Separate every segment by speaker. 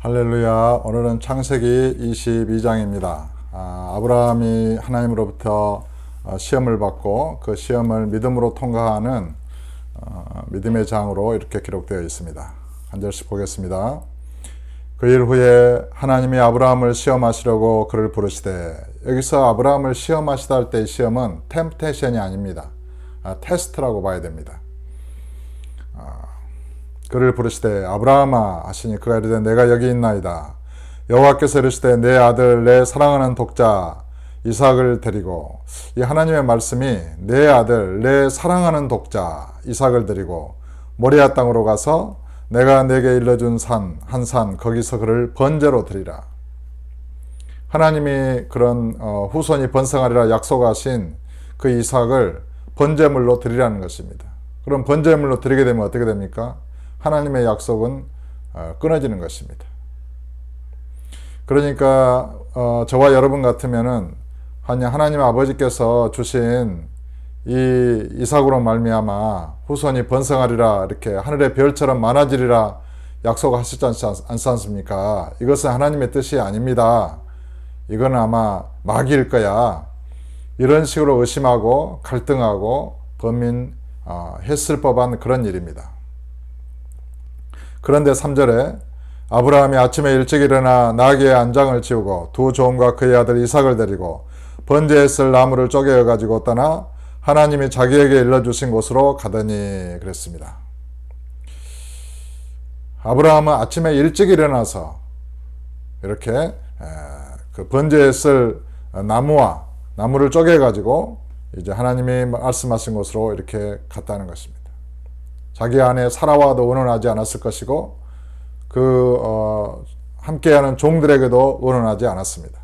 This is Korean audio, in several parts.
Speaker 1: 할렐루야. 오늘은 창세기 22장입니다. 아, 아브라함이 하나님으로부터 어, 시험을 받고 그 시험을 믿음으로 통과하는 어, 믿음의 장으로 이렇게 기록되어 있습니다. 한 절씩 보겠습니다. 그 일 후에 하나님이 아브라함을 시험하시려고 그를 부르시되 여기서 아브라함을 시험하시다 할때 시험은 템테션이 아닙니다. 아, 테스트라고 봐야 됩니다. 그를 부르시되 아브라함아 하시니 그가 이르되 내가 여기 있나이다. 여호와께서 이르시되 내 아들 내 사랑하는 독자 이삭을 데리고 이 하나님의 말씀이 내 아들 내 사랑하는 독자 이삭을 데리고 모리아 땅으로 가서 내가 내게 일러준 산 한 산 거기서 그를 번제로 드리라. 하나님이 그런 어, 후손이 번성하리라 약속하신 그 이삭을 번제물로 드리라는 것입니다. 그럼 번제물로 드리게 되면 어떻게 됩니까? 하나님의 약속은 어, 끊어지는 것입니다. 그러니까 어, 저와 여러분 같으면은 하나님 아버지께서 주신 이 이삭으로 말미암아 후손이 번성하리라 이렇게 하늘의 별처럼 많아지리라 약속하셨지 않습니까? 이것은 하나님의 뜻이 아닙니다. 이건 아마 마귀일 거야. 이런 식으로 의심하고 갈등하고 범민했을 법한 그런 일입니다. 그런데 3절에 아브라함이 아침에 일찍 일어나 나귀의 안장을 치우고 두 종과 그의 아들 이삭을 데리고 번제에 쓸 나무를 쪼개어 가지고 떠나 하나님이 자기에게 일러주신 곳으로 가더니 그랬습니다. 아브라함은 아침에 일찍 일어나서 이렇게 그 번제에 쓸 나무와 나무를 쪼개 가지고 이제 하나님이 말씀하신 곳으로 이렇게 갔다는 것입니다. 자기 안에 사라와도 의논하지 않았을 것이고 그 어, 함께하는 종들에게도 의논하지 않았습니다.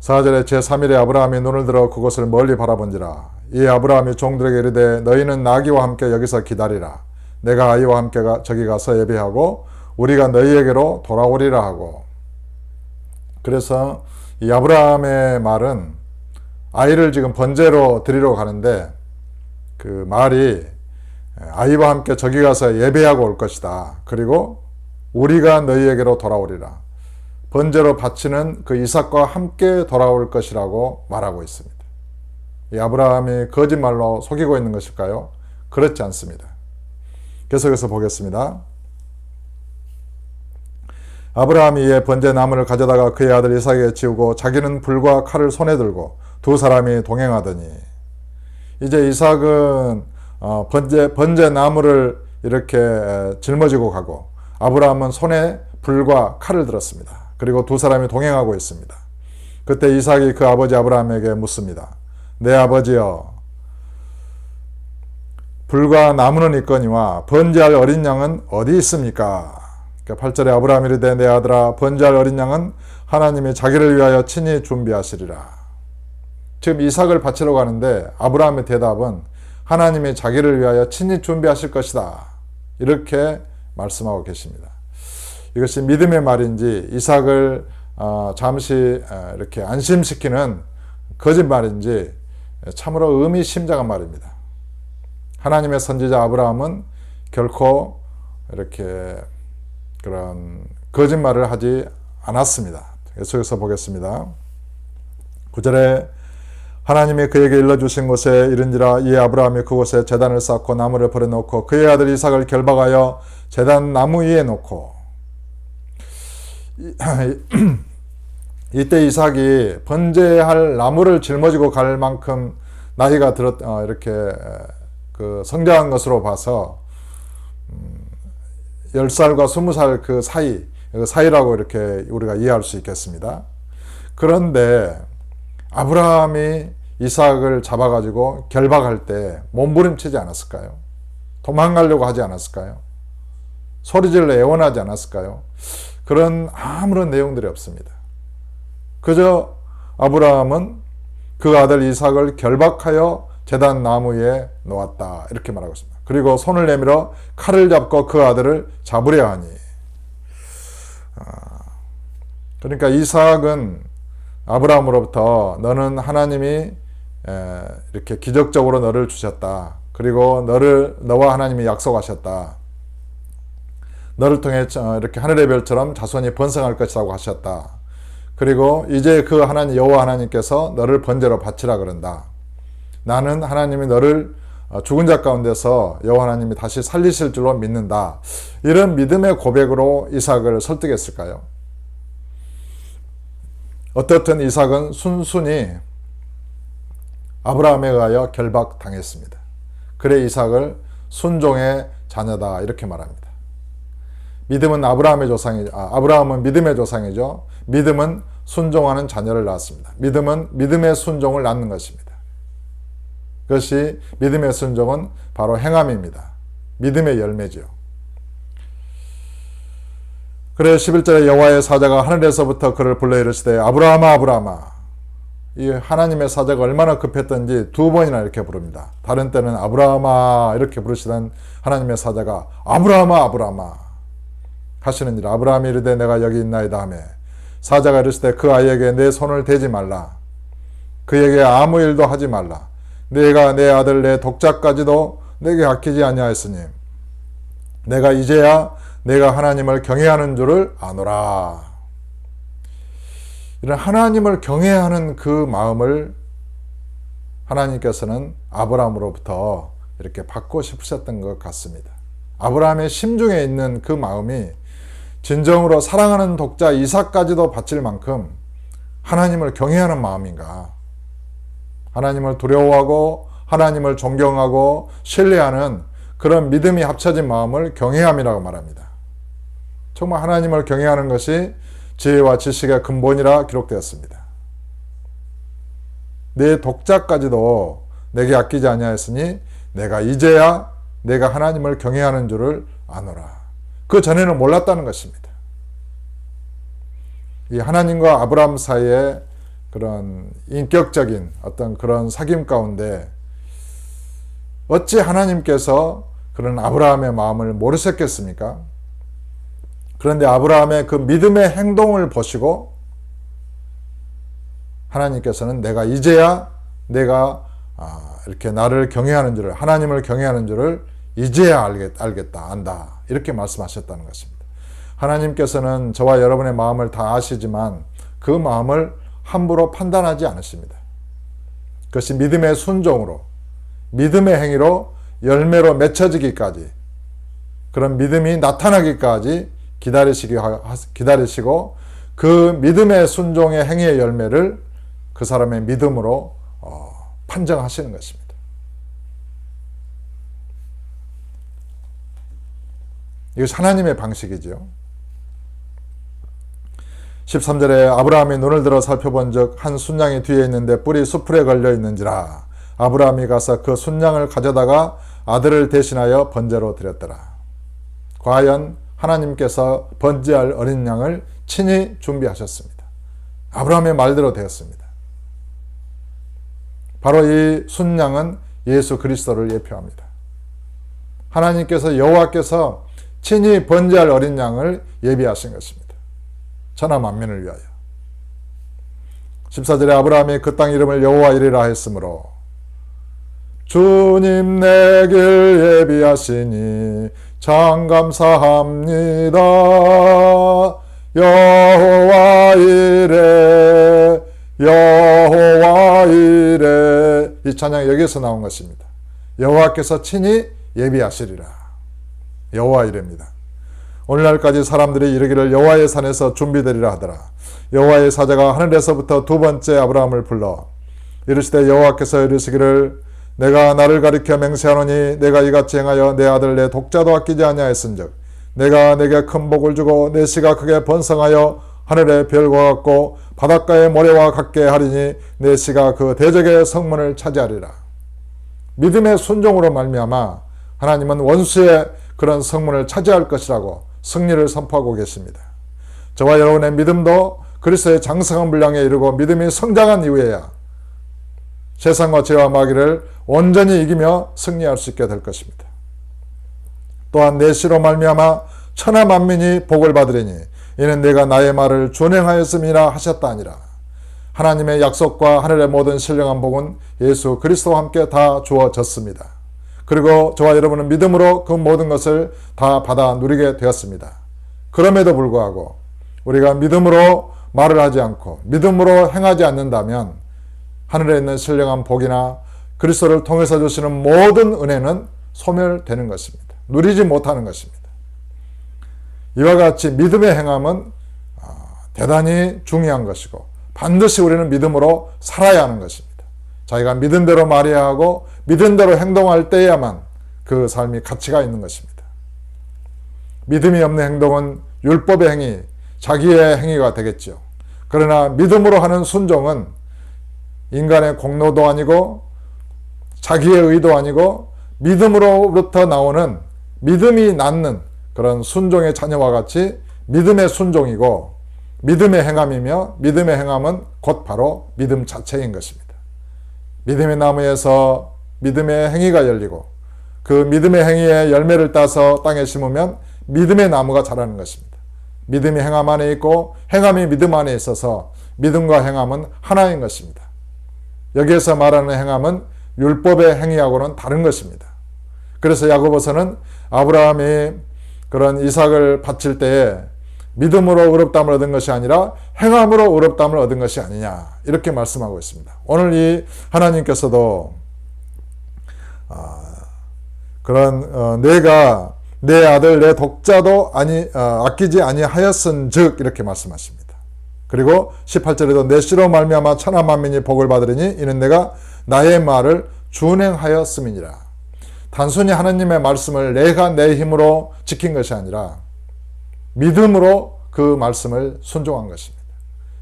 Speaker 1: 4절에 제3일에 아브라함이 눈을 들어 그곳을 멀리 바라본지라 이 아브라함이 종들에게 이르되 너희는 나귀와 함께 여기서 기다리라 내가 아이와 함께 가, 저기 가서 예배하고 우리가 너희에게로 돌아오리라 하고 그래서 이 아브라함의 말은 아이를 지금 번제로 드리러 가는데 그 말이 아이와 함께 저기 가서 예배하고 올 것이다. 그리고 우리가 너희에게로 돌아오리라. 번제로 바치는 그 이삭과 함께 돌아올 것이라고 말하고 있습니다. 이 아브라함이 거짓말로 속이고 있는 것일까요? 그렇지 않습니다. 계속해서 보겠습니다. 아브라함이 이에 번제 나무를 가져다가 그의 아들 이삭에게 지우고 자기는 불과 칼을 손에 들고 두 사람이 동행하더니 이제 이삭은 어, 번제 번제 나무를 이렇게 짊어지고 가고 아브라함은 손에 불과 칼을 들었습니다. 그리고 두 사람이 동행하고 있습니다. 그때 이삭이 그 아버지 아브라함에게 묻습니다. 내 아버지여, 불과 나무는 있거니와 번제할 어린 양은 어디 있습니까? 8절에 그러니까 아브라함이 이르되 내 아들아 번제할 어린 양은 하나님이 자기를 위하여 친히 준비하시리라. 지금 이삭을 바치러 가는데 아브라함의 대답은 하나님이 자기를 위하여 친히 준비하실 것이다. 이렇게 말씀하고 계십니다. 이것이 믿음의 말인지 이삭을 어, 잠시 어, 이렇게 안심시키는 거짓말인지 참으로 의미심장한 말입니다. 하나님의 선지자 아브라함은 결코 이렇게 그런 거짓말을 하지 않았습니다. 계속해서 보겠습니다. 9절에 하나님이 그에게 일러주신 곳에 이른지라 이 아브라함이 그곳에 재단을 쌓고 나무를 버려놓고 그의 아들 이삭을 결박하여 재단 나무 위에 놓고 이때 이삭이 번제할 나무를 짊어지고 갈 만큼 나이가 들었 어, 이렇게 그 성장한 것으로 봐서 음, 10살과 20살 그 사이 그 사이라고 이렇게 우리가 이해할 수 있겠습니다. 그런데 아브라함이 이삭을 잡아가지고 결박할 때 몸부림치지 않았을까요? 도망가려고 하지 않았을까요? 소리질러 애원하지 않았을까요? 그런 아무런 내용들이 없습니다. 그저 아브라함은 그 아들 이삭을 결박하여 재단 나무에 놓았다. 이렇게 말하고 있습니다. 그리고 손을 내밀어 칼을 잡고 그 아들을 잡으려 하니. 아, 그러니까 이삭은 아브라함으로부터 너는 하나님이 이렇게 기적적으로 너를 주셨다. 그리고 너를 너와 하나님이 약속하셨다. 너를 통해 어, 이렇게 하늘의 별처럼 자손이 번성할 것이라고 하셨다. 그리고 이제 그 하나님 여호와 하나님께서 너를 번제로 바치라 그런다. 나는 하나님이 너를 어, 죽은 자 가운데서 여호와 하나님이 다시 살리실 줄로 믿는다. 이런 믿음의 고백으로 이삭을 설득했을까요? 어떻든 이삭은 순순히 아브라함에 의하여 결박당했습니다. 그래 이삭을 순종의 자녀다 이렇게 말합니다. 믿음은 아브라함의 조상이 아, 아브라함은 믿음의 조상이죠. 믿음은 순종하는 자녀를 낳았습니다. 믿음은 믿음의 순종을 낳는 것입니다. 그것이 믿음의 순종은 바로 행함입니다. 믿음의 열매죠. 그래 11절에 여호와의 사자가 하늘에서부터 그를 불러 이르시되 아브라함아 아브라함아. 이 하나님의 사자가 얼마나 급했던지 두 번이나 이렇게 부릅니다. 다른 때는 아브라함아 이렇게 부르시던 하나님의 사자가 아브라함아 아브라함아. 하시는 일 아브라함이 이르되 내가 여기 있나이다 하매 사자가 이르시되 그 아이에게 내 손을 대지 말라. 그에게 아무 일도 하지 말라. 내가 내 아들 내 독자까지도 내게 아끼지 아니하였으니 내가 이제야 내가 하나님을 경외하는 줄을 아노라 이런 하나님을 경외하는 그 마음을 하나님께서는 아브라함으로부터 이렇게 받고 싶으셨던 것 같습니다. 아브라함의 심중에 있는 그 마음이 진정으로 사랑하는 독자 이삭까지도 바칠 만큼 하나님을 경외하는 마음인가? 하나님을 두려워하고 하나님을 존경하고 신뢰하는 그런 믿음이 합쳐진 마음을 경외함이라고 말합니다. 정말 하나님을 경외하는 것이 지혜와 지식의 근본이라 기록되었습니다. 내 독자까지도 내게 아끼지 아니하였으니 내가 이제야 내가 하나님을 경외하는 줄을 아노라. 그 전에는 몰랐다는 것입니다. 이 하나님과 아브라함 사이에 그런 인격적인 어떤 그런 사귐 가운데 어찌 하나님께서 그런 아브라함의 마음을 모르셨겠습니까? 그런데 아브라함의 그 믿음의 행동을 보시고 하나님께서는 내가 이제야 내가 아, 이렇게 나를 경외하는 줄을 하나님을 경외하는 줄을 이제야 알겠, 알겠다 안다 이렇게 말씀하셨다는 것입니다. 하나님께서는 저와 여러분의 마음을 다 아시지만 그 마음을 함부로 판단하지 않으십니다. 그것이 믿음의 순종으로 믿음의 행위로 열매로 맺혀지기까지 그런 믿음이 나타나기까지 기다리시기 기다리시고 그 믿음의 순종의 행위의 열매를 그 사람의 믿음으로 어, 판정하시는 것입니다. 이것이 하나님의 방식이죠. 13절에 아브라함이 눈을 들어 살펴본 적한 순양이 뒤에 있는데 뿔이 수풀에 걸려 있는지라 아브라함이 가서 그 순양을 가져다가 아들을 대신하여 번제로 드렸더라. 과연 하나님께서 번제할 어린 양을 친히 준비하셨습니다. 아브라함의 말대로 되었습니다. 바로 이 순양은 예수 그리스도를 예표합니다. 하나님께서 여호와께서 친히 번제할 어린 양을 예비하신 것입니다. 천하 만민을 위하여. 14절에 아브라함이 그 땅 이름을 여호와 이리라 했으므로 주님 내 길 예비하시니 참 감사합니다. 여호와 이래 여호와 이래 이 찬양 여기서 나온 것입니다. 여호와께서 친히 예비하시리라. 여호와 이래입니다. 오늘날까지 사람들이 이르기를 여호와의 산에서 준비되리라 하더라. 여호와의 사자가 하늘에서부터 두 번째 아브라함을 불러 이르시되 여호와께서 이르시기를 내가 나를 가리켜 맹세하노니 내가 이같이 행하여 내 아들 내 독자도 아끼지 아니하였은즉 내가 내게 큰 복을 주고 내 씨가 크게 번성하여 하늘의 별과 같고 바닷가의 모래와 같게 하리니 내 씨가 그 대적의 성문을 차지하리라. 믿음의 순종으로 말미암아 하나님은 원수의 그런 성문을 차지할 것이라고 승리를 선포하고 계십니다. 저와 여러분의 믿음도 그리스도의 장성한 분량에 이르고 믿음이 성장한 이후에야 세상과 죄와 마귀를 온전히 이기며 승리할 수 있게 될 것입니다. 또한 내 씨로 말미암아 천하 만민이 복을 받으리니 이는 내가 나의 말을 준행하였음이라 하셨다 아니라 하나님의 약속과 하늘의 모든 신령한 복은 예수 그리스도와 함께 다 주어졌습니다. 그리고 저와 여러분은 믿음으로 그 모든 것을 다 받아 누리게 되었습니다. 그럼에도 불구하고 우리가 믿음으로 말을 하지 않고 믿음으로 행하지 않는다면 하늘에 있는 신령한 복이나 그리스도를 통해서 주시는 모든 은혜는 소멸되는 것입니다. 누리지 못하는 것입니다. 이와 같이 믿음의 행함은 아, 대단히 중요한 것이고 반드시 우리는 믿음으로 살아야 하는 것입니다. 자기가 믿은 대로 말해야 하고 믿은 대로 행동할 때야만 그 삶이 가치가 있는 것입니다. 믿음이 없는 행동은 율법의 행위, 자기의 행위가 되겠죠. 그러나 믿음으로 하는 순종은 인간의 공로도 아니고 자기의 의도 아니고 믿음으로부터 나오는 믿음이 낳는 그런 순종의 자녀와 같이 믿음의 순종이고 믿음의 행함이며 믿음의 행함은 곧 바로 믿음 자체인 것입니다. 믿음의 나무에서 믿음의 행위가 열리고 그 믿음의 행위의 열매를 따서 땅에 심으면 믿음의 나무가 자라는 것입니다. 믿음이 행함 안에 있고 행함이 믿음 안에 있어서 믿음과 행함은 하나인 것입니다. 여기에서 말하는 행함은 율법의 행위하고는 다른 것입니다. 그래서 야고보서는 아브라함이 그런 이삭을 바칠 때에 믿음으로 의롭담을 얻은 것이 아니라 행함으로 의롭담을 얻은 것이 아니냐 이렇게 말씀하고 있습니다. 오늘 이 하나님께서도 아, 그런 어, 내가 내 아들 내 독자도 아니 어, 아끼지 아니하였은즉 이렇게 말씀하십니다. 그리고 18절에도 내 씨로 말미암아 천하 만민이 복을 받으리니 이는 내가 나의 말을 준행하였음이니라. 단순히 하나님의 말씀을 내가 내 힘으로 지킨 것이 아니라 믿음으로 그 말씀을 순종한 것입니다.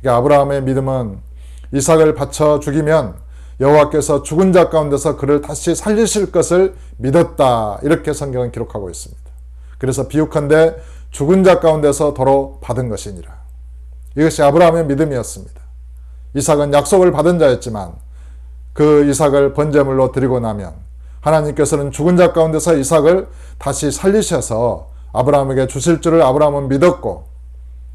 Speaker 1: 그러니까 아브라함의 믿음은 이삭을 바쳐 죽이면 여호와께서 죽은 자 가운데서 그를 다시 살리실 것을 믿었다. 이렇게 성경은 기록하고 있습니다. 그래서 비유컨대 죽은 자 가운데서 도로 받은 것이니라. 이것이 아브라함의 믿음이었습니다. 이삭은 약속을 받은 자였지만 그 이삭을 번제물로 드리고 나면 하나님께서는 죽은 자 가운데서 이삭을 다시 살리셔서 아브라함에게 주실 줄을 아브라함은 믿었고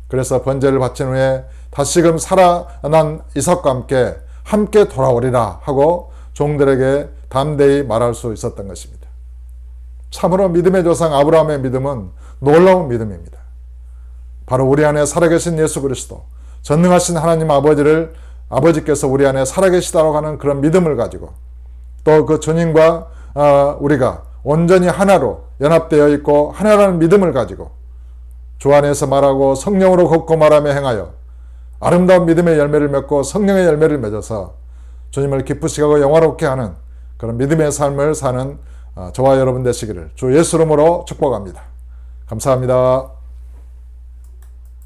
Speaker 1: 그래서 번제를 바친 후에 다시금 살아난 이삭과 함께 함께 돌아오리라 하고 종들에게 담대히 말할 수 있었던 것입니다. 참으로 믿음의 조상 아브라함의 믿음은 놀라운 믿음입니다. 바로 우리 안에 살아계신 예수 그리스도, 전능하신 하나님 아버지를 아버지께서 우리 안에 살아계시다고 하는 그런 믿음을 가지고 또 그 주님과 어, 우리가 온전히 하나로 연합되어 있고 하나라는 믿음을 가지고 주 안에서 말하고 성령으로 걷고 말하며 행하여 아름다운 믿음의 열매를 맺고 성령의 열매를 맺어서 주님을 기쁘시게 하고 영화롭게 하는 그런 믿음의 삶을 사는 어, 저와 여러분 되시기를 주 예수 이름으로 축복합니다. 감사합니다.